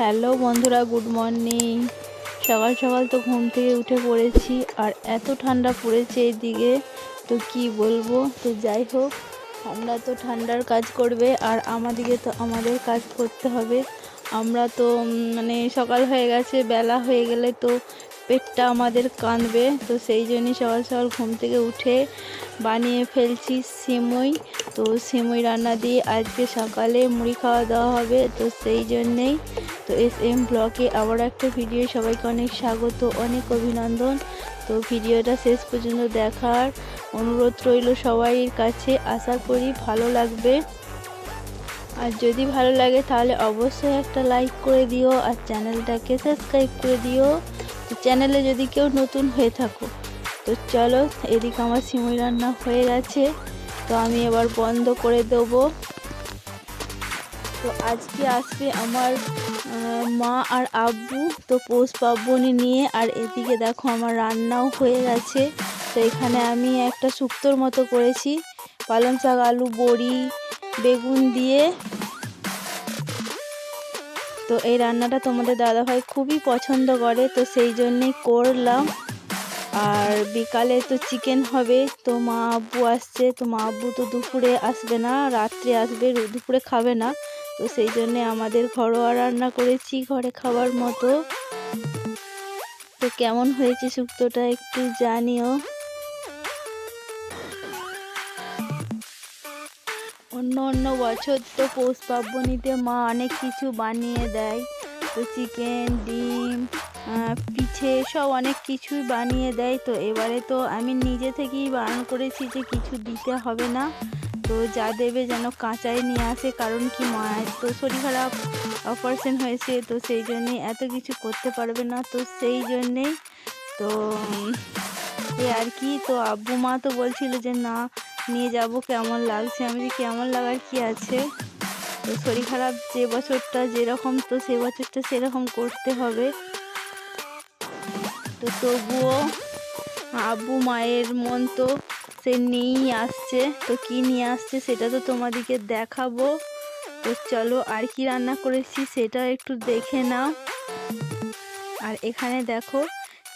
Hello বন্ধুরা, good morning. সকাল সকাল তো ঘুম থেকে উঠে পড়েছি আর এত ঠান্ডা পড়েছে এইদিকে তো কি বলব? তো যাই হোক, ঠান্ডা তো ঠান্ডার কাজ করবে আর আমাদেরকে তো আমাদের কাজ করতে হবে। আমরা তো মানে সকাল হয়ে গেছে, বেলা হয়ে গেলে তো পেটটা আমাদের কাঁদবে তো সেই জন্যই সকাল সকাল ঘুম থেকে উঠে বানিয়ে ফেলছি সিমই। তো সিমই রান্না দিয়ে আজকে সকালে মুড়ি খাওয়া দাওয়া হবে। তো সেই জন্যেই তো এস এম ব্লগে আবার একটা ভিডিও সবাইকে অনেক স্বাগত, অনেক অভিনন্দন। তো ভিডিওটা শেষ পর্যন্ত দেখার অনুরোধ রইল সবাইয়ের কাছে। আশা করি ভালো লাগবে। আর যদি ভালো লাগে তাহলে অবশ্যই একটা লাইক করে দিও আর চ্যানেলটাকে সাবস্ক্রাইব করে দিও। চ্যানেলে যদি কেউ নতুন হয়ে থাকো, তো চলো এদিকে আমার সিমই রান্না হয়ে গেছে। তো আমি এবার বন্ধ করে দেবো। তো আজকে আসবে আমার মা আর আব্বু, তো পৌষ পার্বণী নিয়ে। আর এদিকে দেখো আমার রান্নাও হয়ে গেছে। তো এখানে আমি একটা শুক্তোর মতো করেছি। পালং শাক, আলু, বড়ি, বেগুন দিয়ে। তো এই রান্নাটা তোমাদের দাদাভাই খুবই পছন্দ করে, তো সেই জন্যেই করলাম। আর বিকালে তো চিকেন হবে, তো মা আব্বু আসছে, তো মা আব্বু তো দুপুরে আসবে না, রাত্রে আসবে দুপুরে খাবে না। তো সেই জন্যে আমাদের ঘরোয়া রান্না করেছি ঘরে খাবার মতো। তো কেমন হয়েছে শুক্তোটা একটু জানিও। অন্য অন্য বছর তো পৌষ পার্বণীতে মা অনেক কিছু বানিয়ে দেয়। তো চিকেন ডিম পিঠে সব অনেক কিছুই বানিয়ে দেয়। তো এবারে তো আমি নিজে থেকেই বারণ করেছি যে কিছু দিতে হবে না। তো যা দেবে যেন কাঁচাই নিয়ে আসে, কারণ কি মায়ের তো শরীর খারাপ অপারেশন হয়েছে, তো সেই জন্যে এত কিছু করতে পারবে না। তো সেই জন্যেই তো, এ আর কি, তো আব্বু মা তো বলছিল যে না নিয়ে যাব, কেমন লাগছে? আমি যে কেমন লাগার কি আছে? তো শরীর খারাপ যে বছরটা যেরকম, তো সে বছরটা সেরকম করতে হবে। তো তবুও আব্বু মায়ের মন তো সে নিয়েই আসছে। তো কি নিয়ে আসছে সেটা তো তোমাদেরকে দেখাবো। তো চলো আর কি রান্না করেছি সেটা একটু দেখে নাও। আর এখানে দেখো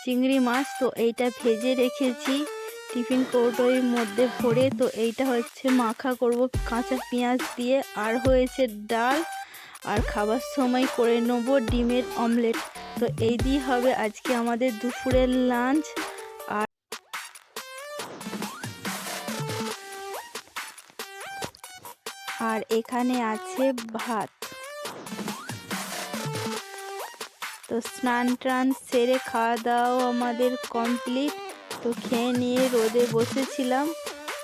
চিংড়ি মাছ, তো এইটা ভেজে রেখেছি। টিফিন কৌটোর মধ্যে ভরে, তো এইটা হচ্ছে মাখা করব কাঁচা পেঁয়াজ দিয়ে। আর হয়েছে ডাল, আর খাবার সময় করে নেব ডিমের অমলেট। তো এই দিয়ে হবে আজকে আমাদের দুপুরের লাঞ্চ। আর আর এখানে আছে ভাত। তো স্নান টান সেরে খাওয়া দাওয়াও আমাদের কমপ্লিট। তো খেয়ে নিয়ে রোদে বসেছিলাম।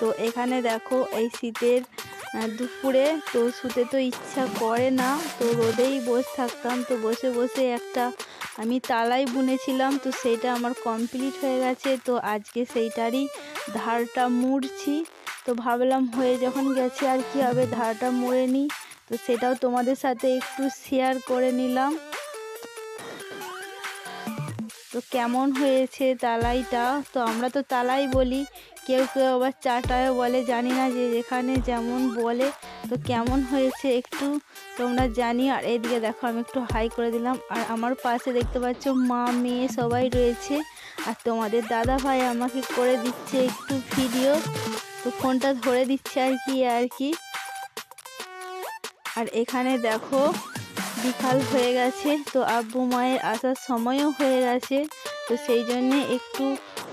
তো এখানে দেখো এই শীতের দুপুরে তো শুতে তো ইচ্ছা করে না। তো রোদেই বসে থাকতাম। তো বসে বসে একটা আমি তালাই বুনেছিলাম। তো সেইটা আমার কমপ্লিট হয়ে গেছে। তো আজকে সেইটারই ধারটা মুড়ছি। তো ভাবলাম হয়ে যখন গেছে আর কি হবে, ধারটা মুড়ে নিই। তো সেটাও তোমাদের সাথে একটু শেয়ার করে নিলাম। তো কেমন হয়েছে তালাইটা? তো আমরা তো তালাই বলি। কেউ কেউ আবার চাটায়ও বলে, জানি না যে যেখানে যেমন বলে। তো কেমন হয়েছে একটু তোমরা জানি। আর এদিকে দেখো, আমি একটু হাই করে দিলাম। আর আমার পাশে দেখতে পাচ্ছ মা, মেয়ে সবাই রয়েছে। আর তোমাদের দাদা ভাই আমাকে করে দিচ্ছে একটু ভিডিও তো ফোনটা ধরে দিচ্ছে আর কি আর কি। আর এখানে দেখো বিকাল হয়ে গেছে, তো আব্বু মায়ের আসার সময়ও হয়ে গেছে, তো সেই জন্যে একটু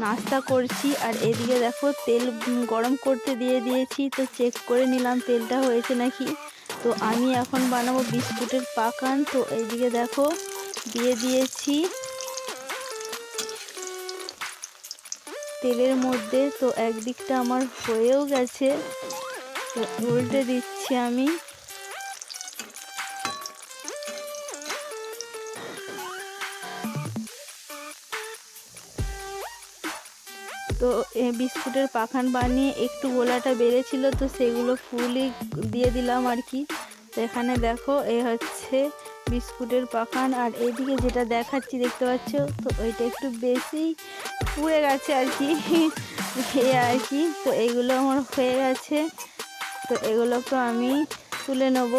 নাস্তা করছি। আর এদিকে দেখো তেল গরম করতে দিয়ে দিয়েছি, তো চেক করে নিলাম তেলটা হয়েছে নাকি। তো আমি এখন বানাবো বিস্কুটের পাকান, তো এইদিকে দেখো দিয়ে দিয়েছি তেলের মধ্যে, তো একদিকটা আমার হয়েও গেছে, তো উল্টে দিচ্ছি আমি। তো বিস্কুটের পাখান বানিয়ে একটু গোলাটা বেড়েছিল, তো সেগুলো ফুলই দিয়ে দিলাম আর কি। তো এখানে দেখো, এ হচ্ছে বিস্কুটের পাখান। আর এইদিকে যেটা দেখাচ্ছি, দেখতে পাচ্ছ? তো ওইটা একটু বেশি পুড়ে গেছে আর কি আর কি। তো এগুলো আমার হয়ে গেছে। তো এগুলোকে আমি তুলে নেব।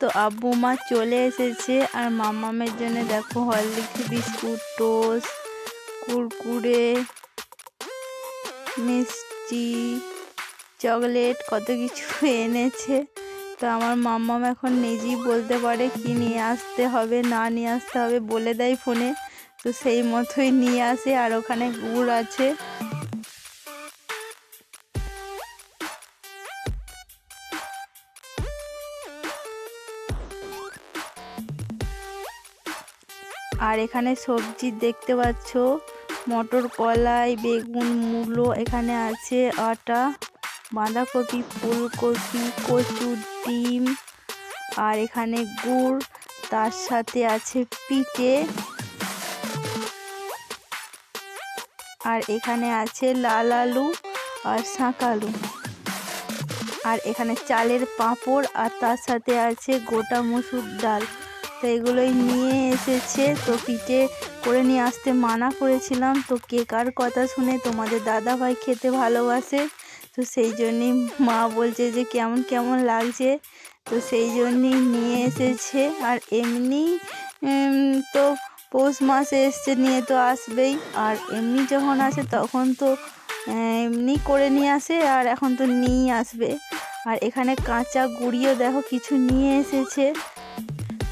তো আব্বু মা চলে এসেছে আর মামামের জন্য দেখো হরলিক্স, বিস্কুট, টোস্ট, কুরকুরে, মিষ্টি, চকলেট, কত কিছু এনেছে। তো আমার মাম্মাম এখন নিজেই বলতে পারে কি নিয়ে আসতে হবে, না নিয়ে আসতে হবে বলে দেয় ফোনে। তো সেই মতোই নিয়ে আসে আর ওখানে গুড় আছে। আর এখানে সবজি দেখতে পাচ্ছ। মটর কলাই, বেগুন, মূলো, এখানে আছে আটা, বাঁধাকপি, ফুলকপি, কচু, ডিম, আর এখানে গুড়, তার সাথে আছে পিঠে। আর এখানে আছে লাল আলু আর শাঁক আলু। আর এখানে চালের পাঁপড় আর তার সাথে আছে গোটা মসুর ডাল। তো এগুলোই নিয়ে এসেছে। তো পিঠে করে নিয়ে আসতে মানা করেছিলাম। তো কে কার কথা শুনে তোমাদের দাদা ভাই খেতে ভালোবাসে? তো সেই জন্যই মা বলছে যে, কেমন কেমন লাগছে? তো সেই জন্যই নিয়ে এসেছে। আর এমনি তো পৌষ মাসে এসছে নিয়ে তো আসবেই। আর এমনি যখন আসে তখন তো এমনি করে নিয়ে আসে আর এখন তো নিয়েই আসবে। আর এখানে কাঁচা গুঁড়িও দেখো কিছু নিয়ে এসেছে।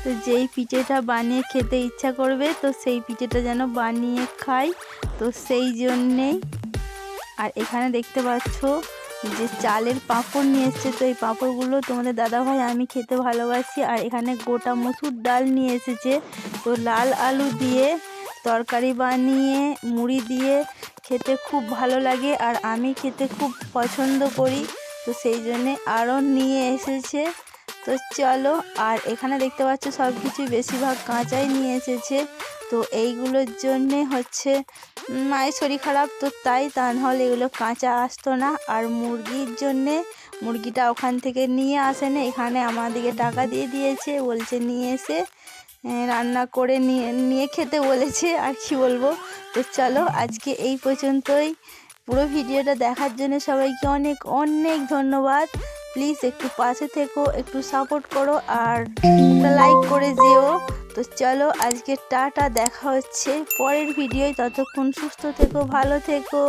তো যেই পিঠেটা বানিয়ে খেতে ইচ্ছা করবে, তো সেই পিঠেটা যেন বানিয়ে খাই। তো সেই জন্যেই। আর এখানে দেখতে পাচ্ছ যে চালের পাঁপড় নিয়ে এসছে। তো এই পাঁপড়গুলো তোমাদের দাদাভাই, আমি খেতে ভালোবাসি। আর এখানে গোটা মসুর ডাল নিয়ে এসেছে। তো লাল আলু দিয়ে তরকারি বানিয়ে, মুড়ি দিয়ে খেতে খুব ভালো লাগে। আর আমি খেতে খুব পছন্দ করি। তো সেই জন্যে আরও নিয়ে এসেছে। তো চলো, আর এখানে দেখতে পাচ্ছ সব কিছুই বেশিরভাগ কাঁচাই নিয়ে এসেছে। তো এইগুলোর জন্যে হচ্ছে মায়ের শরীর খারাপ, তো তাই তা নাহলে এগুলো কাঁচা আসতো না। আর মুরগির জন্যে, মুরগিটা ওখান থেকে নিয়ে আসেনি, এখানে আমাদেরকে টাকা দিয়ে দিয়েছে, বলছে নিয়ে এসে রান্না করে নিয়ে নিয়ে খেতে বলেছে, আর কি বলব। তো চলো, আজকে এই পর্যন্তই। পুরো ভিডিওটা দেখার জন্য সবাইকে অনেক অনেক ধন্যবাদ। প্লিজ একটু পাশে থেকো, একটু সাপোর্ট করো আর লাইক করে যেও। তো চলো আজকে টাটা, দেখা হচ্ছে পরের ভিডিওয় ততক্ষণ সুস্থ থেকো, ভালো থেকো।